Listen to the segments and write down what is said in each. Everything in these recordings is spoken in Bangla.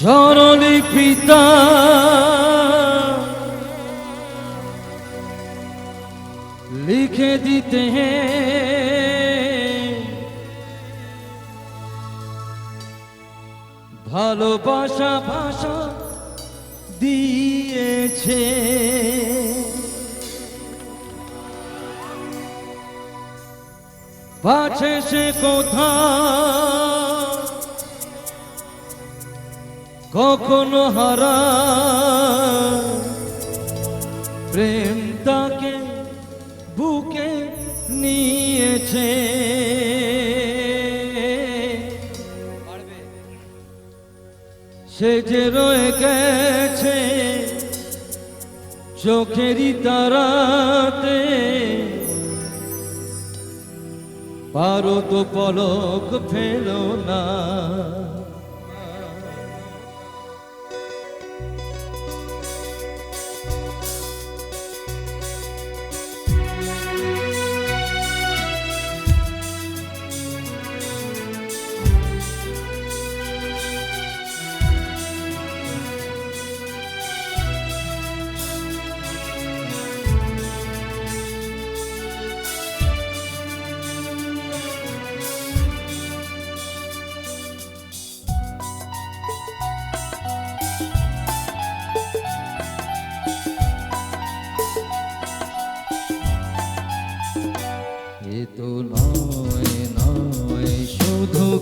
সরলি পিতা লিখে দিতে ভালোবাসা ভাষা দিয়েছে। পাছে সে কোথা কখনো হারা। প্রেম তাকে বুকে নিয়েছে। সে যে রয়ে গেছে চোখেরই তারাতে। পারো তো পলক ফেলো না।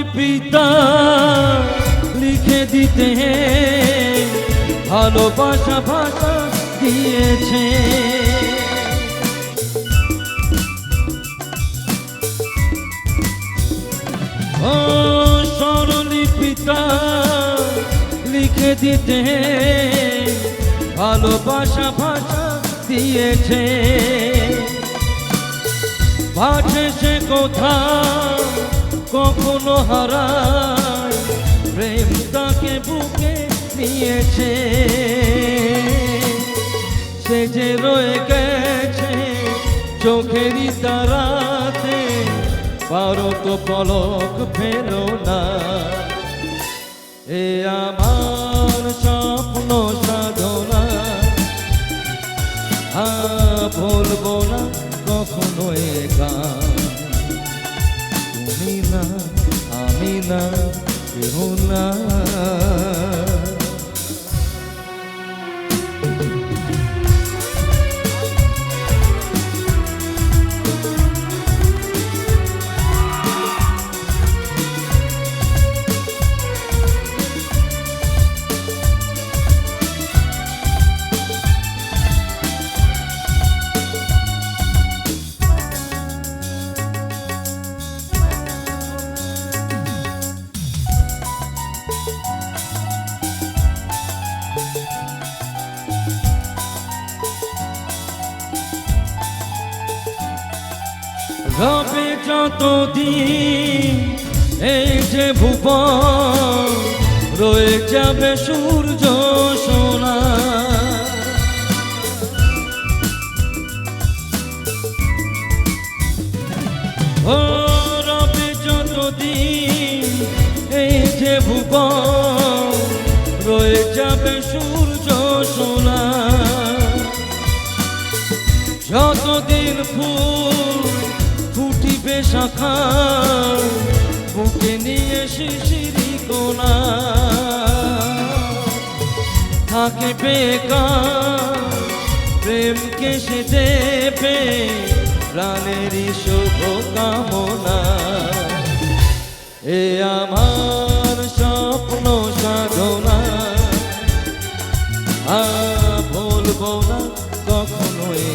স্বরলিপিতা লিখে দিতে ভালোবাসা ভাষা দিয়েছে। ও স্বরলিপিতা লিখে দিতে ভালোবাসা ভাষা দিয়েছে। ভাসে সে কোথা কখনো হারায়। প্রেম তাকে বুকে নিয়েছে। সে যে রয়ে গেছে চোখেরই তারাতে পারো তো পলক ফেলো না। এ আমার স্বপ্ন না কেউ না। রবে যতদিন এই যে ভুবন রয়ে যাবে সূর্য সোনা। ও রবে যতদিন ভুবন রয়ে যাবে সূর্য সোনা। যতদিন ফুল ফুটিবে শাখা বুকে নিয়ে শিশিরি কোনা। থাকে বেকার প্রেমকে সে দেবে প্রাণেরই শুভ কামনা এ আমার স্বপ্ন সাধনা। আ বলব না কখনো এ